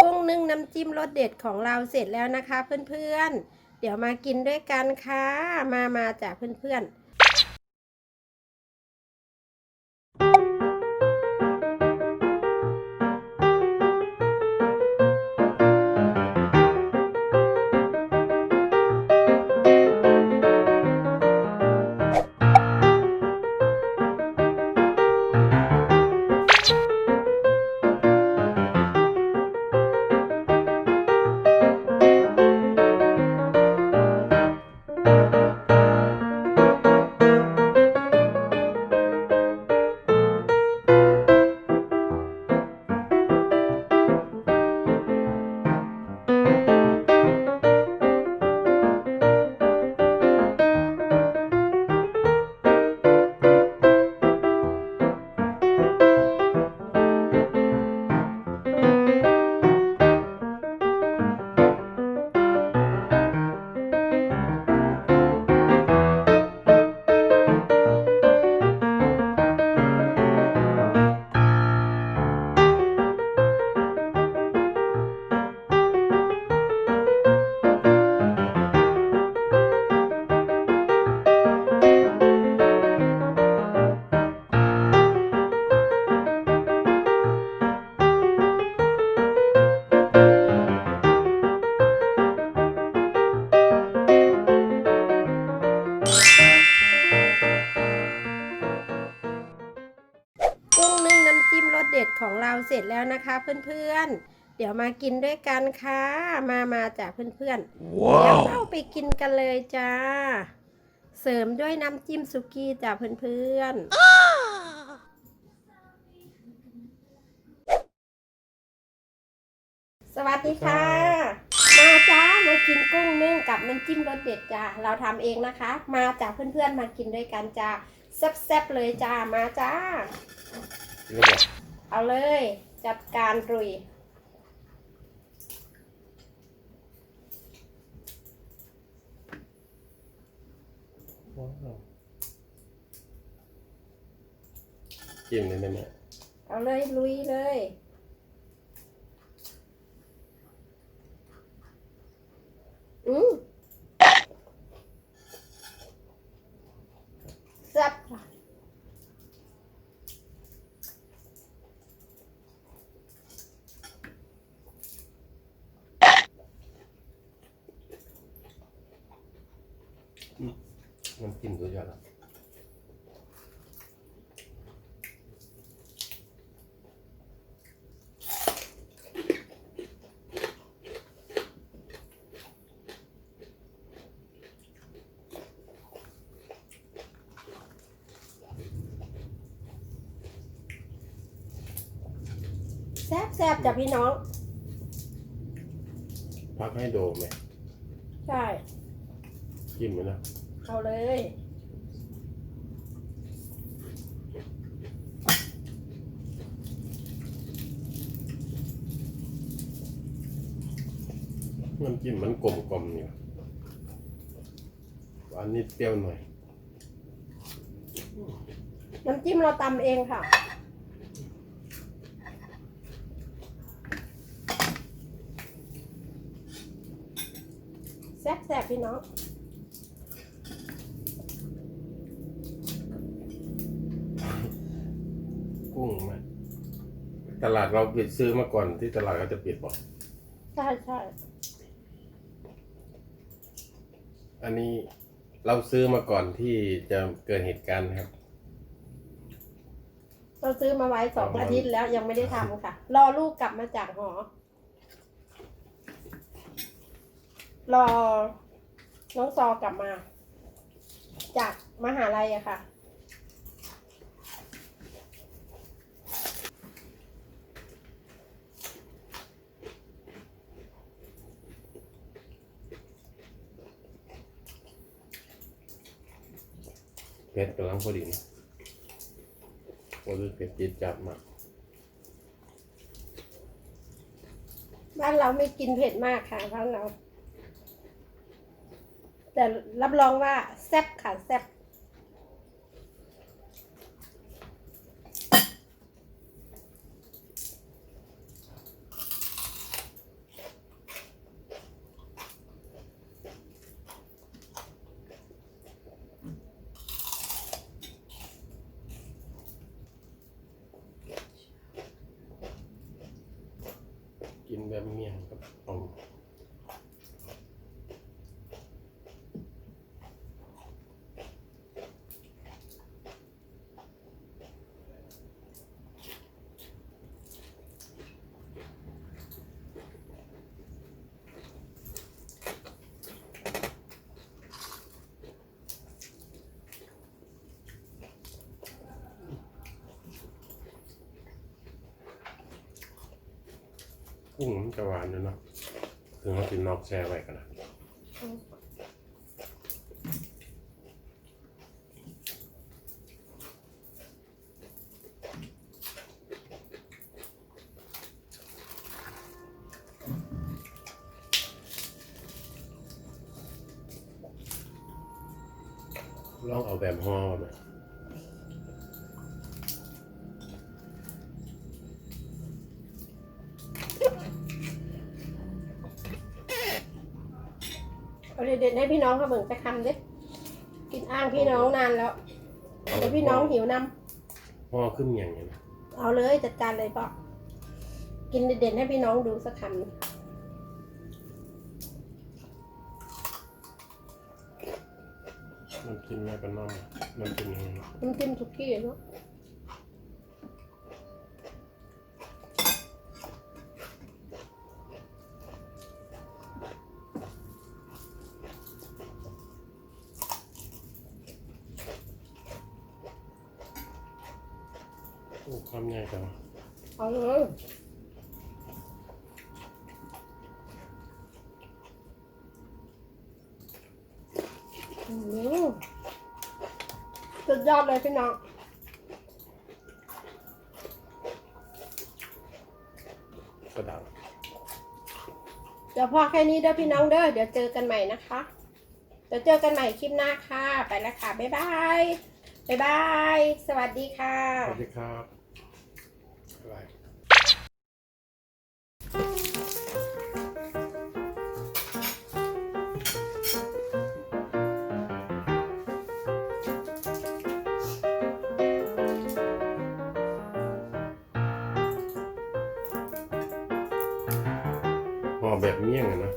กุ้งนึ่งน้ำจิ้มรสเด็ดของเราเสร็จแล้วนะคะ เพื่อนๆ เดี๋ยวมากินด้วยกันค่ะ มามาจากเพื่อนๆ นะคะเพื่อนๆ เดี๋ยวมากินด้วยกันค่ะ มามาจากเพื่อนๆเดี๋ยวเข้าไปกินกันเลยจ้า เสริมด้วยน้ำจิ้มสุกี้จ้าเพื่อนๆ สวัสดีค่ะ มาจ้ามากินกุ้งนึ่งกับน้ำจิ้มรสเด็ดจ้า เราทำเองนะคะ มาจากเพื่อนๆ มากินด้วยกันจ้าแซ่บๆเลยจ้า มาจ้านี่บอกเอาเลย จัดการรุยว้าวจิ้มเลยได้ไหมเอาเลยลุยเลย อืมแซ่บค่ะ มันกินตัวยอดละแซ่บแซ่บจ้ะพี่น้อง พักให้โดมไหมใช่ จิ้มไหมนะเอาเลย น้ำจิ้มมันกลมกลมๆเนี่ยหวานนิดเปรี้ยวหน่อย น้ำจิ้มเราตำเองค่ะ แซ่บแซ่บพี่น้อง ตลาดเราปิดซื้อมาก่อนที่ตลาดเขาจะปิดบอก ใช่ใช่อันนี้เราซื้อมาก่อนที่จะเกิดเหตุการณ์นะครับ เราซื้อมาไว้สองประมาณอาทิตย์แล้วยังไม่ได้ทำค่ะ รอลูกกลับมาจากหอ รอน้องซอกลับมา จากมหาลัยอะค่ะ ผ็ดกำลังพอดีนะพอดีเผ็ดจิดจับมากบ้านเราไม่กินเผ็ดมากค่ะบ้านเรา แต่รับรองว่าแซ่บค่ะแซ่บ แบบเมียนกับต้ม กุ้งมันจะหวานอยู่เนาะถึงเราติดนอกแช่ไว้กันนะลองเอาแบบห่อมา เด็ดๆให้พี่น้องเขาเบิ่งจะคำดิกินอ้างพี่น้องนานแล้วเดี๋ยวพี่น้องหิวนำห่อขึ้นอย่างเงี้ยนะเอาเลยจัดการเลยป่ะกินเด็ดๆให้พี่น้องดูสักคำมันกินแม่กันน้องมันเป็นยังไงน้ำจิ้มสุกี้เนาะ โอ้ความใหญ่จังเอาเลยอืมสุดยอดเลยพี่น้องกระดังเดี๋ยวพอแค่นี้เด้อพี่น้องเด้อเดี๋ยวเจอกันใหม่นะคะ เดี๋ยวเจอกันใหม่คลิปหน้าค่ะ ไปแล้วค่ะ บ๊ายบาย บ๊ายบาย สวัสดีค่ะ สวัสดีครับ แบบเมี่ยงอะนะ